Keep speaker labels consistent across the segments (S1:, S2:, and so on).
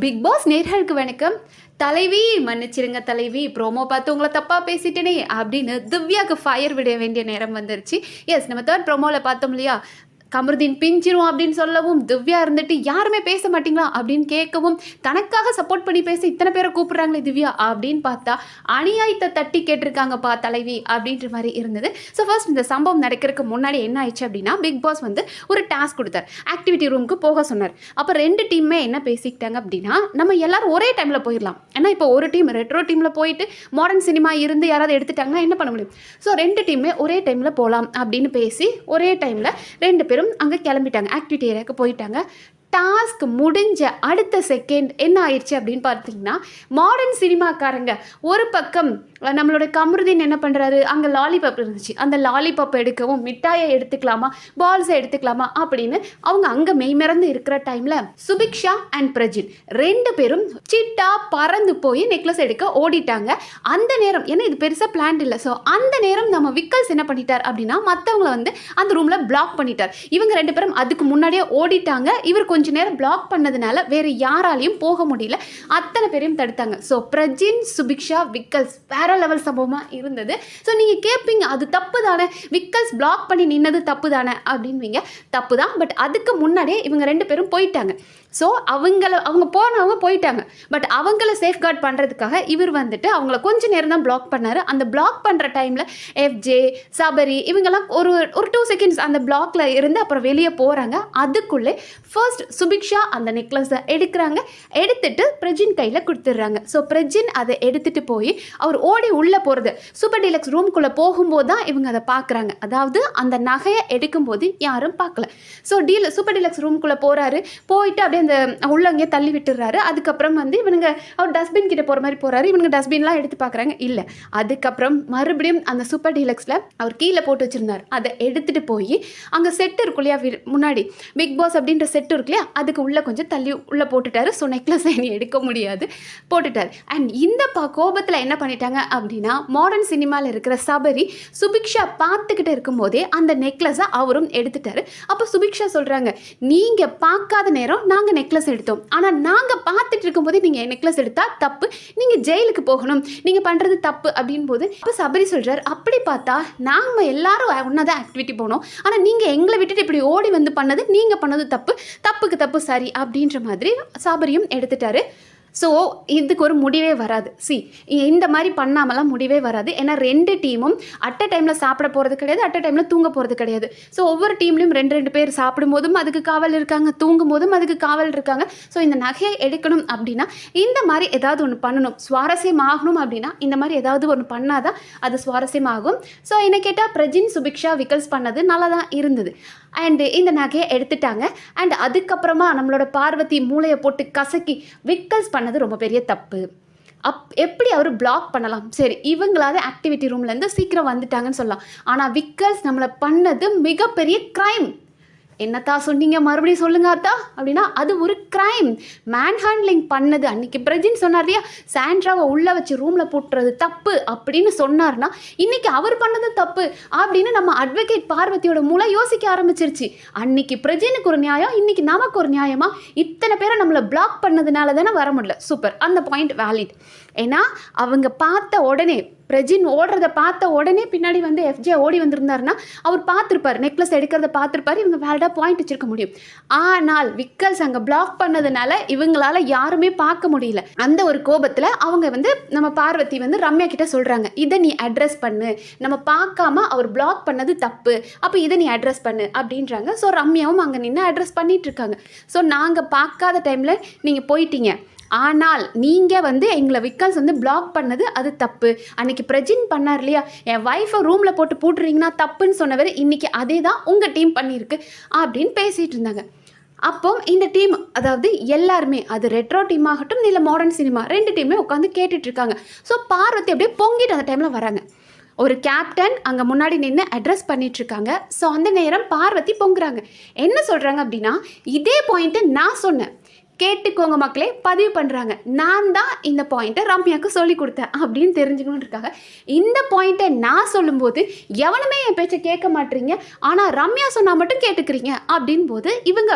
S1: Big pass நேர்களுக்கு வணக்கம். தலைவி மன்னிச்சிருங்க தலைவி ப்ரோமோ பார்த்து உங்களை தப்பாக பேசிட்டேனே அப்படின்னு திவ்யாவுக்கு ஃபயர் விட வேண்டிய நேரம் வந்துருச்சு. எஸ் நம்ம தேர்ட் ப்ரோமோவில் பார்த்தோம் இல்லையா? கமருதீன் பிஞ்சிரும் அப்படின்னு சொல்லவும் திவ்யா இருந்துட்டு யாருமே பேச மாட்டீங்களா? அப்படின்னு கேட்கவும் தனக்காக சப்போர்ட் பண்ணி பேச இத்தனை பேரை கூப்பிடுறாங்களே திவ்யா? அப்படின்னு பார்த்தா அநியாயத்தை தட்டி கேட்டிருக்காங்கப்பா தலைவி அப்படின்ற மாதிரி இருந்தது. ஸோ ஃபர்ஸ்ட் இந்த சம்பவம் நடக்கிறதுக்கு முன்னாடி என்ன ஆயிடுச்சு அப்படின்னா பிக் பாஸ் வந்து ஒரு டாஸ்க் கொடுத்தார். ஆக்டிவிட்டி ரூமுக்கு போக சொன்னார். அப்போ ரெண்டு டீமே என்ன பேசிக்கிட்டாங்க அப்படின்னா நம்ம எல்லாரும் ஒரே டைமில் போயிடலாம். ஏன்னா இப்போ ஒரு டீம் ரெட்ரோ டீமில் போயிட்டு மாடர்ன் சினிமா இருந்து யாராவது எடுத்துட்டாங்கன்னா என்ன பண்ண முடியும்? ஸோ ரெண்டு டீமே ஒரே டைமில் போகலாம் அப்படின்னு பேசி ஒரே டைமில் ரெண்டு பேரும் அங்கே கிளம்பிட்டாங்க. ஆக்டிவிட்டி ஏரியாவுக்கு போயிட்டாங்க. டாஸ்க் முடிஞ்ச அடுத்த செகண்ட் என்ன ஆயிடுச்சு அப்படின்னு பார்த்தீங்கன்னா மாடர்ன் சினிமாக்காரங்க ஒரு பக்கம் நம்மளோட கமருதீன் என்ன பண்ணுறாரு அங்கே லாலிபப் இருந்துச்சு. அந்த லாலிபப் எடுக்கவும் மிட்டாயை எடுத்துக்கலாமா? பால்ஸை எடுத்துக்கலாமா? அப்படின்னு அவங்க அங்கே மெய்மறந்து இருக்கிற டைமில் சுபிக்ஷா அண்ட் பிரஜின் ரெண்டு பேரும் சிட்டா பறந்து போய் நெக்லஸ் எடுக்க ஓடிட்டாங்க. அந்த நேரம் ஏன்னா இது பெருசாக பிளான் இல்லை. ஸோ அந்த நேரம் நம்ம விக்கல்ஸ் என்ன பண்ணிட்டார் அப்படின்னா மற்றவங்கள வந்து அந்த ரூமில் பிளாக் பண்ணிட்டார். இவங்க ரெண்டு பேரும் அதுக்கு முன்னாடியே ஓடிட்டாங்க. இவர் கொஞ்ச நேரம் பிளாக் பண்ணதுனால வேறு யாராலையும் போக முடியல. அத்தனை பேரையும் தடுத்தாங்க. ஸோ பிரஜின் சுபிக்ஷா விக்கல்ஸ் வேற லெவல் சம்பவமாக இருந்தது. ஸோ நீங்கள் கேட்பீங்க அது தப்பு தானே விக்கல்ஸ் பிளாக் பண்ணி நின்னது தப்பு தானே அப்படின்வீங்க. தப்பு தான் பட் அதுக்கு முன்னாடியே இவங்க ரெண்டு பேரும் போயிட்டாங்க. ஸோ அவங்கள அவங்க போனவங்க போயிட்டாங்க. பட் அவங்கள சேஃப்கார்ட் பண்ணுறதுக்காக இவர் வந்துட்டு அவங்கள கொஞ்ச நேரம் தான் பிளாக் பண்ணார். அந்த பிளாக் பண்ணுற டைமில் எஃப்ஜே சபரி இவங்கெல்லாம் ஒரு ஒரு டூ செகண்ட்ஸ் அந்த பிளாக்ல இருந்து அப்புறம் வெளியே போகிறாங்க அதுக்குள்ளே ஃபர்ஸ்ட் சுபிக்ஷா அந்த நெக்லஸை எடுக்கிறாங்க. எடுத்துட்டு பிரஜின் கையில் கொடுத்துட்றாங்க. ஸோ பிரஜின் அதை எடுத்துகிட்டு போய் அவர் ஓடி உள்ளே போகிறது சூப்பர் டீலக்ஸ் ரூம்குள்ளே போகும்போது தான் இவங்க அதை பார்க்குறாங்க. அதாவது அந்த நகையை எடுக்கும்போது யாரும் பார்க்கல. ஸோ டீல சூப்பர் டீலக்ஸ் ரூம்குள்ளே போகிறாரு போயிட்டு அப்படியே அந்த உள்ளங்கே அங்கேயே தள்ளி விட்டுறாரு. அதுக்கப்புறம் வந்து இவனுங்க அவர் டஸ்ட்பின் கிட்ட போகிற மாதிரி போகிறாரு இவனுங்க டஸ்ட்பின்லாம் எடுத்து பார்க்குறாங்க. இல்லை. அதுக்கப்புறம் மறுபடியும் அந்த சூப்பர் டீலக்ஸில் அவர் கீழே போட்டு வச்சுருந்தார். அதை எடுத்துகிட்டு போய் அங்கே செட் இருக்கும் இல்லையா முன்னாடி? பிக் பாஸ் அப்படின்ற செட் இருக்கு இல்லையா அதுக்கு உள்ளே கொஞ்சம் தள்ளி உள்ளே போட்டுட்டாரு. ஸோ நெக்லஸ் இனி எடுக்க முடியாது. போட்டுட்டார். அண்ட் இந்த பா கோபத்தில் என்ன பண்ணிட்டாங்க? அப்படின்னா மாடர்ன் சினிமாவில் இருக்கிற சபரி சுபிக்ஷா பார்த்துக்கிட்டு இருக்கும்போதே அந்த நெக்லஸை அவரும் எடுத்துட்டாரு. அப்போ சுபிக்ஷா சொல்கிறாங்க நீங்கள் பார்க்காத நேரம் நாங்கள் நெக்லஸ் எடுத்தோம். ஆனால் நாங்கள் பார்த்துட்டு இருக்கும்போதே நீங்கள் நெக்லஸ் எடுத்தால் தப்பு. நீங்கள் ஜெயிலுக்கு போகணும். நீங்கள் பண்ணுறது தப்பு. அப்படின் போது அப்போ சபரி சொல்கிறார் அப்படி பார்த்தா நாங்கள் எல்லாரும் ஒன்றா தான் ஆக்டிவிட்டி போனோம். ஆனால் நீங்கள் எங்களை விட்டுட்டு இப்படி ஓடி வந்து பண்ணது நீங்கள் பண்ணது தப்பு. தப்புக்கு தப்பு சரி. அப்படின்ற மாதிரி சபரியும் எடுத்துட்டாரு. ஸோ இதுக்கு ஒரு முடிவே வராது. சி இந்த மாதிரி பண்ணாமலாம் முடிவே வராது. ஏன்னா ரெண்டு டீமும் அட் அ டைமில் சாப்பிட போகிறது கிடையாது அட் அ டைமில் தூங்க போகிறது கிடையாது. ஸோ ஒவ்வொரு டீம்லேயும் ரெண்டு ரெண்டு பேர் சாப்பிடும்போதும் அதுக்கு காவல் இருக்காங்க தூங்கும் போதும் அதுக்கு காவல் இருக்காங்க. ஸோ இந்த நகையை எடுக்கணும் அப்படின்னா இந்த மாதிரி ஏதாவது ஒன்று பண்ணணும். சுவாரஸ்யமாகணும் அப்படின்னா இந்த மாதிரி ஏதாவது ஒன்று பண்ணாதான் அது சுவாரஸ்யமாகும் ஸோ என்ன கேட்டால் பிரஜின் சுபிக்ஷா விக்கல்ஸ் பண்ணது நல்லா தான் இருந்தது. அண்டு இந்த நகையை எடுத்துட்டாங்க. அண்ட் அதுக்கப்புறமா நம்மளோட பார்வதி மூளையை போட்டு கசக்கி விக்கல்ஸ் பண்ணது ரொம்ப பெரிய தப்பு. அப் எப்படி அவர் பிளாக் பண்ணலாம்? சரி இவங்களாவது ஆக்டிவிட்டி ரூம்லேருந்து சீக்கிரம் வந்துட்டாங்கன்னு சொல்லலாம். ஆனால் விக்கல்ஸ் நம்மளை பண்ணது மிகப்பெரிய க்ரைம் என்னத்தா சொன்னீங்க? மறுபடியும் சொல்லுங்க அத்தா. அப்படின்னா அது ஒரு க்ரைம் மேன் ஹேண்ட்லிங் பண்ணது. அன்னைக்கு பிரஜின் சொன்னார் இல்லையா? சாண்ட்ராவை உள்ளே வச்சு ரூமில் போட்டுறது தப்பு அப்படின்னு சொன்னார்னா இன்னைக்கு அவர் பண்ணது தப்பு அப்படின்னு நம்ம அட்வொகேட் பார்வதியோட மூலம் யோசிக்க ஆரம்பிச்சிருச்சு. அன்னைக்கு பிரஜினுக்கு ஒரு நியாயம் இன்னைக்கு நமக்கு ஒரு நியாயமா? இத்தனை பேரை நம்மளை பிளாக் பண்ணதுனால தானே வர முடியல. சூப்பர் அந்த பாயிண்ட் வேலிட் ஏன்னா அவங்க பார்த்த உடனே பிரஜின் ஓடுறத பார்த்த உடனே பின்னாடி வந்து எஃப்ஜே ஓடி வந்திருந்தாருன்னா அவர் பார்த்துருப்பார் நெக்லஸ் எடுக்கிறத பார்த்துருப்பாரு இவங்க வேல்டாக பாயிண்ட் வச்சிருக்க முடியும். ஆனால் விக்கல்ஸ் அங்கே பிளாக் பண்ணதுனால இவங்களால யாருமே பார்க்க முடியல. அந்த ஒரு கோபத்தில் அவங்க வந்து நம்ம பார்வதி வந்து ரம்யா கிட்ட சொல்கிறாங்க இதை நீ அட்ரஸ் பண்ணு. நம்ம பார்க்காம அவர் பிளாக் பண்ணது தப்பு. அப்போ இதை நீ அட்ரஸ் பண்ணு. அப்படின்றாங்க. ஸோ ரம்யாவும் அங்கே நின்று அட்ரஸ் பண்ணிட்டு இருக்காங்க. ஸோ நாங்கள் பார்க்காத டைமில் நீங்கள் போயிட்டீங்க. ஆனால் நீங்கள் வந்து எங்களை விக்கல்ஸ் வந்து பிளாக் பண்ணது அது தப்பு. அன்னைக்கு பிரஜின் பண்ணார் இல்லையா? என் ஒய்ஃபை ரூமில் போட்டு போட்டுறீங்கன்னா தப்புன்னு சொன்னவர் இன்றைக்கி அதே தான் உங்கள் டீம் பண்ணியிருக்கு அப்படின்னு பேசிகிட்டு இருந்தாங்க. அப்போ இந்த டீம் அதாவது எல்லாருமே அது ரெட்ரோ டீம் ஆகட்டும் இல்லை மாடர்ன் சினிமா ரெண்டு டீமே உட்காந்து கேட்டுட்ருக்காங்க ஸோ பார்வதி அப்படியே பொங்கிட்டு அந்த டைமில் வராங்க. ஒரு கேப்டன் அங்கே முன்னாடி நின்று அட்ரஸ் பண்ணிகிட்ருக்காங்க ஸோ அந்த நேரம் பார்வதி பொங்குறாங்க. என்ன சொல்கிறாங்க அப்படின்னா இதே பாயிண்ட்டு நான் சொன்னேன். கேட்டுக்கோங்க மக்களே பதிவு பண்ணுறாங்க நான் தான் இந்த பாயிண்ட்டை ரம்யாவுக்கு சொல்லி கொடுத்தேன் அப்படின்னு தெரிஞ்சுக்கணும்னு இருக்காங்க. இந்த பாயிண்ட்டை நான் சொல்லும்போது எவனுமே என் பேச்சை கேட்க மாட்டீங்க. ஆனால் ரம்யா சொன்னால் மட்டும் கேட்டுக்கிறீங்க அப்படின் போது இவங்க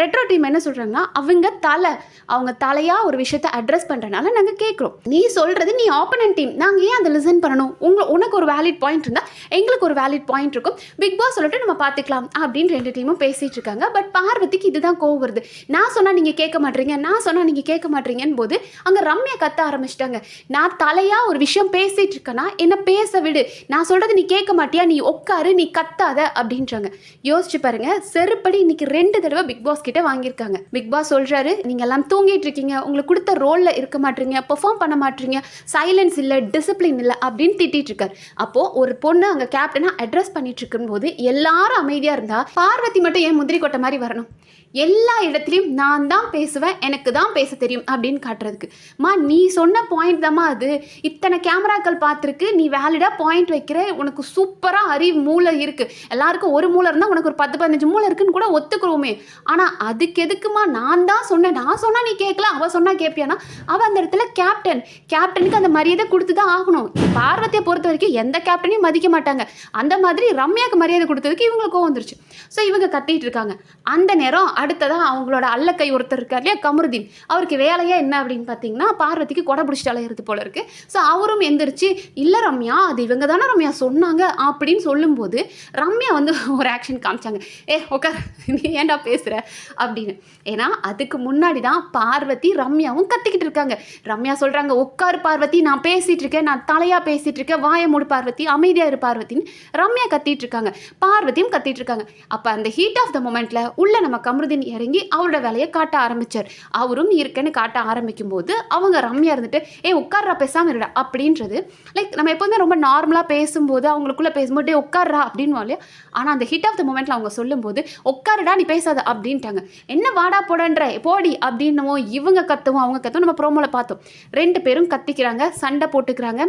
S1: ரெட்ரோ டீம் என்ன சொல்கிறாங்கன்னா அவங்க தலை அவங்க தலையாக ஒரு விஷயத்தை அட்ரஸ் பண்ணுறனால நாங்கள் கேட்குறோம். நீ சொல்கிறது நீ ஆப்பனன் டீம் நாங்கள் ஏன் அதை லிசன் பண்ணணும்? உங்க உனக்கு ஒரு வேலிட் பாயிண்ட் இருந்தால் எங்களுக்கு ஒரு வேலிட் பாயிண்ட் இருக்கும். பிக் பாஸ் சொல்லிட்டு நம்ம பார்த்துக்கலாம் அப்படின்னு ரெண்டு டீமும் பேசிகிட்டு இருக்காங்க. பட் பார்வதிக்கு இதுதான் கோவம் வருது. நான் சொன்னால் நீங்கள் கேட்க மாட்டீங்க நான் சொன்னால் நீங்கள் கேட்க மாட்டீங்கன்னு போது அங்கே ரம்யா கத்த ஆரம்பிச்சிட்டாங்க. நான் தலையாக ஒரு விஷயம் பேசிகிட்டு இருக்கேன்னா என்ன பேச விடு. நான் சொல்கிறது நீ கேட்க மாட்டியா நீ உட்காரு நீ கத்தாத அப்படின்றாங்க. யோசிச்சு பாருங்க செருப்படி இன்னைக்கு ரெண்டு தடவை பிக் பாஸ் கிட்ட வாங்கியிருக்காங்க. பிக் பாஸ் சொல்றாரு நீங்க எல்லாம் தூங்கிட்டு இருக்கீங்க உங்களுக்கு கொடுத்த ரோலில் இருக்க மாட்டீங்க பெர்ஃபார்ம் பண்ண மாட்டீங்க சைலன்ஸ் இல்லை டிசிப்ளின் இல்லை அப்படின்னு திட்டிட்டு இருக்காரு. அப்போது ஒரு பொண்ணு அங்கே கேப்டனாக அட்ரஸ் பண்ணிட்டு இருக்கும்போது எல்லாரும் அமைதியாக இருந்தால் பார்வதி மட்டும் ஏன் முந்திரி கொட்டை மாதிரி வரணும்? எல்லா இடத்துலையும் நான் தான் பேசுவேன் எனக்கு தான் பேச தெரியும் அப்படின்னு காட்டுறதுக்கு. மா நீ சொன்ன பாயிண்ட் தாம்மா அது. இத்தனை கேமராக்கள் பார்த்துருக்கு நீ வேலிடாக பாயிண்ட் வைக்கிற உனக்கு சூப்பராக அறிவு மூளை இருக்குது எல்லாருக்கும் ஒரு மூளை இருந்தால் உனக்கு ஒரு பத்து பதினஞ்சு மூளை இருக்குன்னு கூட ஒத்துக்குறோமே. ஆனால் அதுக்கு எதுக்குமா நான் தான் சொன்னேன். நான் சொன்னால் நீ கேட்கல அவள் சொன்னால் கேட்பியானா? அவள் அந்த இடத்துல கேப்டன் கேப்டனுக்கு அந்த மரியாதை கொடுத்து தான் ஆகணும். பார்வதியை பொறுத்த வரைக்கும் எந்த கேப்டனையும் மதிக்க மாட்டாங்க. அந்த மாதிரி ரம்யாவுக்கு மரியாதை கொடுத்ததுக்கு இவங்களுக்கு கோவம் வந்துருச்சு. ஸோ இவங்க கத்திட்டு இருக்காங்க. அந்த நேரம் அடுத்ததாக அவங்களோட அல்லக்கை ஒருத்தர் இருக்கார். இல்லையா? கமருதீன். அவருக்கு வேலையே என்ன அப்படின்னு பார்த்தீங்கன்னா பார்வதிக்கு கொடை பிடிச்சிட்டு அலையிறது போல இருக்கு. ஸோ அவரும் எந்திரிச்சு இல்லை ரம்யா அது இவங்க தானே ரம்யா சொன்னாங்க அப்படின்னு சொல்லும்போது ரம்யா வந்து ஒரு ஆக்ஷன் காமிச்சாங்க. ஏ உட்கார் நீ ஏன்டா பேசுகிற அப்படின்னு. ஏன்னா அதுக்கு முன்னாடி தான் பார்வதி ரம்யாவும் கத்திக்கிட்டு இருக்காங்க. ரம்யா சொல்கிறாங்க உட்காரு பார்வதி நான் பேசிகிட்டு இருக்கேன். நான் தலையாக பேசிகிட்டு இருக்கேன். வாய மூடு பார்வதி அமைதியாக இரு பார்வதின்னு ரம்யா கத்திட்டு இருக்காங்க. பார்வதியும் கத்திட்டு இருக்காங்க. அப்போ அந்த ஹீட் ஆஃப் த மொமெண்ட்டில் உள்ள நம்ம கமருதீன் இறங்கி அவரோட வேலையை காட்ட ஆரம்பித்தார் அவரும் இருக்கேன்னு காட்ட ஆரம்பிக்கும் போது அவங்க ரம்யா இருந்துட்டு ஏ உட்கார்றா பேசாமல் இருடா அப்படின்றது. லைக் நம்ம எப்போதுமே ரொம்ப நார்மலாக பேசும்போது அவங்களுக்குள்ள பேசும்போது உட்கார்றா அப்படின்னு இல்லையா? ஆனால் அந்த ஹிட் ஆஃப் த மூமெண்ட்டில் அவங்க சொல்லும்போது உட்காருடா நீ பேசாத அப்படின்ட்டாங்க. என்ன வாடா போடன்ற போடி அப்படின்னமோ இவங்க கத்துவோம் அவங்க கத்துவோம். நம்ம ப்ரோமோவில் பார்த்தோம். ரெண்டு பேரும் கத்திக்கிறாங்க சண்டை போட்டுக்கிறாங்க.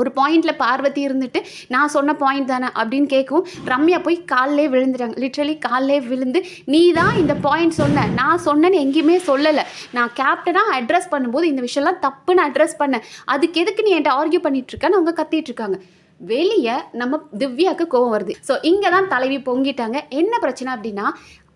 S1: ஒரு பாயிண்டில் பார்வதி இருந்துட்டு நான் சொன்ன பாயிண்ட் தானே? அப்படின்னு கேட்கும் ரம்யா போய் காலிலே விழுந்துட்டாங்க. லிட்ரலி காலிலே விழுந்து நீ தான் இந்த பாயிண்ட் சொன்ன. நான் சொன்னேன்னு எங்கேயுமே சொல்லலை. நான் கேப்டனாக அட்ரஸ் பண்ணும்போது இந்த விஷயம்லாம் தப்புன்னு அட்ரஸ் பண்ணேன். அதுக்கு எதுக்கு நீ என்கிட்ட ஆர்கியூ பண்ணிட்டு இருக்கேன்னு அவங்க கத்திட்டு இருக்காங்க. வெளியே நம்ம திவ்யாவுக்கு கோவம் வருது. ஸோ இங்கே தான் தலைவி பொங்கிட்டாங்க. என்ன பிரச்சனை அப்படின்னா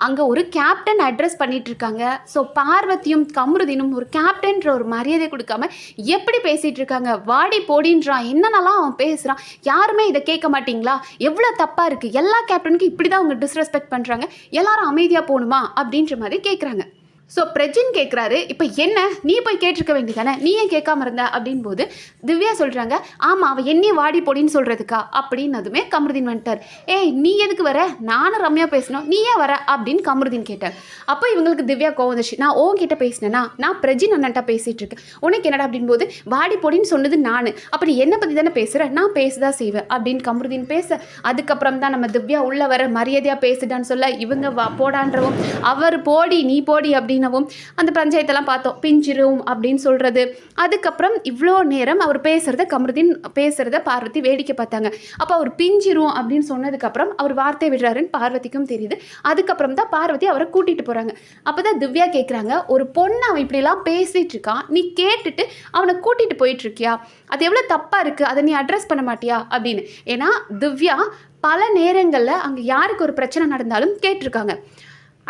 S1: அங்கே ஒரு கேப்டன் அட்ரஸ் பண்ணிட்டு இருக்காங்க ஸோ பார்வதியும் கமருதினும் ஒரு கேப்டன்ற ஒரு மரியாதை கொடுக்காம எப்படி பேசிகிட்டு இருக்காங்க? வாடி போடின்றான் என்னென்னலாம் அவன் பேசுகிறான் யாருமே இதை கேட்க மாட்டிங்களா? எவ்வளோ தப்பாக இருக்குது எல்லா கேப்டனுக்கும் இப்படி தான் அவங்க டிஸ்ரெஸ்பெக்ட் பண்ணுறாங்க எல்லாரும் அமைதியாக போகணுமா? அப்படின்ற மாதிரி கேட்குறாங்க ஸோ பிரஜின் கேட்குறாரு இப்போ என்ன? நீ போய் கேட்டிருக்க வேண்டியதானே நீ ஏன் கேட்காம இருந்த? அப்படின் போது திவ்யா சொல்கிறாங்க ஆமாம் அவள் என்னையும் வாடி பொடின்னு சொல்கிறதுக்கா அப்படின்னதுமே கமருதீன் வந்துட்டார். ஏய் நீ எதுக்கு வர? நானும் ரம்யா பேசணும். நீ ஏன் வர? அப்படின்னு கமருதீன் கேட்டார். அப்போ இவங்களுக்கு திவ்யா கோவம் வந்துச்சு. நான் உன்கிட்ட பேசினேனா? நான் பிரஜின் அண்ணன்ட்ட பேசிகிட்டு இருக்கேன். உனக்கு என்னடா? அப்படின் போது வாடி பொடின்னு சொன்னது நான். அப்போ நீ என்னை பற்றி தானே பேசுகிற நான் பேசதான் செய்வேன். அப்படின்னு கமருதீன் பேச அதுக்கப்புறம் தான் நம்ம திவ்யா உள்ள வர மரியாதையாக பேசுடான்னு சொல்ல இவங்க வா போடான்றவும் அவர் போடி நீ போடி அப்படின்னவும் அந்த பஞ்சாயத்தெல்லாம் பார்த்தோம். பிஞ்சிரும் அப்படின்னு சொல்கிறது அதுக்கப்புறம் இவ்வளோ நேரம் அவர் பேசுகிறத கமருதீன் பேசுகிறத பார்வதி வேடிக்கை பார்த்தாங்க. அப்போ அவர் பிஞ்சிரும் அப்படின்னு சொன்னதுக்கப்புறம் அவர் வார்த்தை விடுறாருன்னு பார்வதிக்கும் தெரியுது. அதுக்கப்புறம் தான் பார்வதி அவரை கூட்டிகிட்டு போகிறாங்க அப்போ தான் திவ்யா கேட்குறாங்க ஒரு பொண்ணு அவன் இப்படிலாம் பேசிகிட்டு இருக்கான். நீ கேட்டுட்டு அவனை கூட்டிகிட்டு போயிட்டுருக்கியா அது எவ்வளோ தப்பாக இருக்குது அதை நீ அட்ரஸ் பண்ண மாட்டியா? அப்படின்னு. ஏன்னா திவ்யா பல நேரங்களில் அங்கே யாருக்கு ஒரு பிரச்சனை நடந்தாலும் கேட்டிருக்காங்க.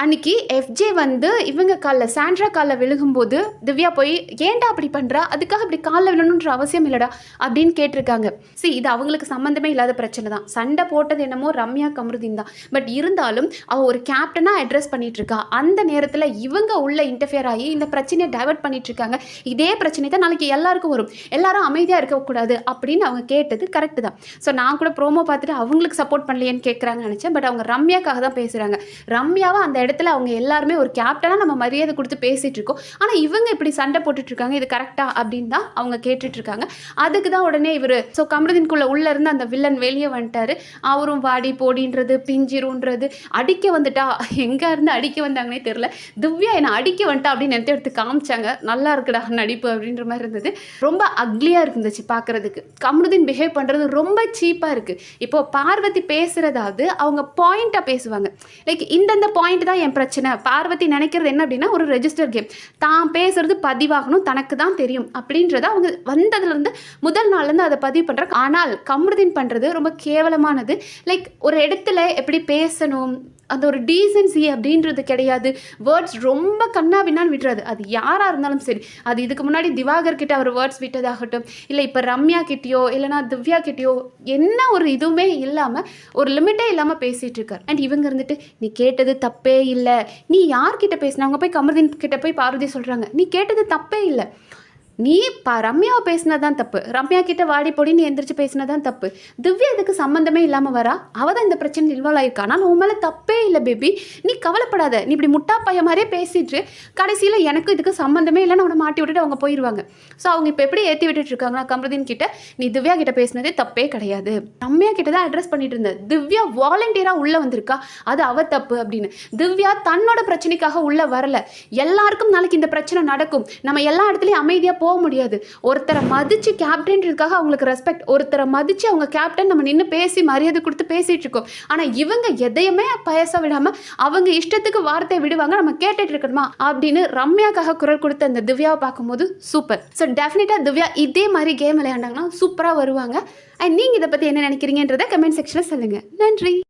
S1: அன்னைக்கு எஃப்ஜே வந்து இவங்க காலில் சாண்ட்ரா காலில் விழுகும்போது திவ்யா போய் ஏன்டா அப்படி பண்ணுறா அதுக்காக அப்படி காலில் விழணுன்ற அவசியம் இல்லைடா அப்படின்னு கேட்டிருக்காங்க. சி இது அவங்களுக்கு சம்மந்தமே இல்லாத பிரச்சனை தான். சண்டை போட்டது என்னமோ ரம்யா கமருதீன் தான். பட் இருந்தாலும் அவள் ஒரு கேப்டனாக அட்ரஸ் பண்ணிகிட்ருக்கா அந்த நேரத்தில் இவங்க உள்ள இன்டர்ஃபியர் ஆகி இந்த பிரச்சனையை டைவெர்ட் பண்ணிகிட்ருக்காங்க இதே பிரச்சனை தான் நாளைக்கு எல்லாருக்கும் வரும். எல்லாரும் அமைதியாக இருக்கக்கூடாது அப்படின்னு அவங்க கேட்டது கரெக்டு தான். ஸோ நான் கூட ப்ரோமோ பார்த்துட்டு அவங்களுக்கு சப்போர்ட் பண்ணலையேன்னு கேட்குறாங்கன்னு நினச்சேன். பட் அவங்க ரம்யாக்காக தான் பேசுகிறாங்க ரம்யாவை அந்த இடத்துல அவங்க எல்லாருமே ஒரு கேப்டனாக நம்ம மரியாதை கொடுத்து பேசிகிட்டு இருக்கோம். ஆனால் இவங்க இப்படி சண்டை போட்டுட்ருக்காங்க இது கரெக்டாக அப்படின்னு தான் அவங்க கேட்டுட்ருக்காங்க அதுக்கு தான் உடனே இவர் ஸோ கமருதீன்குள்ளே உள்ளே இருந்து அந்த வில்லன் வெளியே வந்துட்டாரு. அவரும் வாடி போடின்றது பிஞ்சிருன்றது அடிக்க வந்துட்டா. எங்கே இருந்து அடிக்க வந்தாங்கன்னே தெரில திவ்யா என்னை அடிக்க வந்துட்டா அப்படின்னு எடுத்து எடுத்து காமிச்சாங்க. நல்லா இருக்குடா நடிப்பு அப்படின்ற மாதிரி இருந்தது. ரொம்ப அக்லியாக இருந்துச்சு பார்க்குறதுக்கு கமருதீன் பிஹேவ் பண்ணுறது ரொம்ப சீப்பாக இருக்குது இப்போது பார்வதி பேசுகிறதாவது அவங்க பாயிண்ட்டாக பேசுவாங்க. லைக் இந்தந்த பாயிண்ட் தான் தான் என் பிரச்சனை. பார்வதி நினைக்கிறது என்ன அப்படின்னா ஒரு ரெஜிஸ்டர் கேம் தான் பேசுறது பதிவாகணும் தனக்கு தான் தெரியும் அப்படின்றத அவங்க வந்ததுலேருந்து முதல் நாள்லேருந்து அதை பதிவு பண்ணுறாங்க ஆனால் கமருதீன் பண்ணுறது ரொம்ப கேவலமானது. லைக் ஒரு இடத்துல எப்படி பேசணும் அந்த ஒரு டீசென்சி அப்படின்றது கிடையாது. வேர்ட்ஸ் ரொம்ப கண்ணா பின்னான்னு விடுறது அது யாராக இருந்தாலும் சரி. அது இதுக்கு முன்னாடி திவாகர் கிட்ட அவர் வேர்ட்ஸ் விட்டதாகட்டும் இல்லை இப்போ ரம்யா கிட்டேயோ இல்லைனா திவ்யா கிட்டேயோ என்ன ஒரு இதுவுமே இல்லாமல் ஒரு லிமிட்டே இல்லாமல் பேசிகிட்டு இருக்கார். அண்ட் இவங்க இருந்துட்டு நீ கேட்டது தப்பே இல்லை. நீ யார்கிட்ட பேசினா? அவங்க போய் கமர்தீன் கிட்ட போய் பார்வதி சொல்கிறாங்க நீ கேட்டது தப்பே இல்லை. நீ ப ரம்யாவை பேசினதான் தப்பு. ரம்யா கிட்ட வாடி பொடி நீ எந்திரிச்சு பேசினதான் தப்பு. திவ்யா இதுக்கு சம்மந்தமே இல்லாமல் வரா. அவ தான் இந்த பிரச்சனை இன்வால்வ் ஆயிருக்கா? ஆனால் உன் மேலே தப்பே இல்லை பேபி நீ கவலைப்படாத. நீ இப்படி முட்டா பைய மாதிரியே பேசிட்டு கடைசியில் எனக்கு இதுக்கு சம்மந்தமே இல்லைன்னு அவனை மாட்டி விட்டுட்டு அவங்க போயிடுவாங்க ஸோ அவங்க இப்போ எப்படி ஏற்றி விட்டுட்டு இருக்காங்கன்னா கமருதீன் கிட்ட நீ திவ்யா கிட்ட பேசினதே தப்பே கிடையாது. ரம்யா கிட்ட தான் அட்ரஸ் பண்ணிட்டு இருந்தேன். திவ்யா வாலண்டியராக உள்ளே வந்திருக்கா? அது அவ தப்பு அப்படின்னு. திவ்யா தன்னோட பிரச்சனைக்காக உள்ளே வரல. எல்லாருக்கும் நாளைக்கு இந்த பிரச்சனை நடக்கும். நம்ம எல்லா இடத்துலையும் அமைதியாக போக முடியாது ஒருத்தரை மதிச்சு கேப்டன்றதுக்காக அவங்களுக்கு ரெஸ்பெக்ட் ஒருத்தரை மதிச்சு அவங்க கேப்டன் நம்ம நின்று பேசி மரியாதை கொடுத்து பேசிகிட்டு இருக்கோம் ஆனால் இவங்க எதையுமே பயச விடாமல் அவங்க இஷ்டத்துக்கு வார்த்தை விடுவாங்க நம்ம கேட்டுட்டு இருக்கணுமா அப்படின்னு ரம்யாக்காக குரல் கொடுத்த அந்த திவ்யாவை பார்க்கும்போது சூப்பர் ஸோ டெஃபினட்டாக திவ்யா இதே மாதிரி கேம் விளையாண்டாங்கன்னா சூப்பராக வருவாங்க. அண்ட் நீங்கள் இதை பற்றி என்ன நினைக்கிறீங்கன்றதை கமெண்ட் செக்ஷனில் சொல்லுங்கள் நன்றி.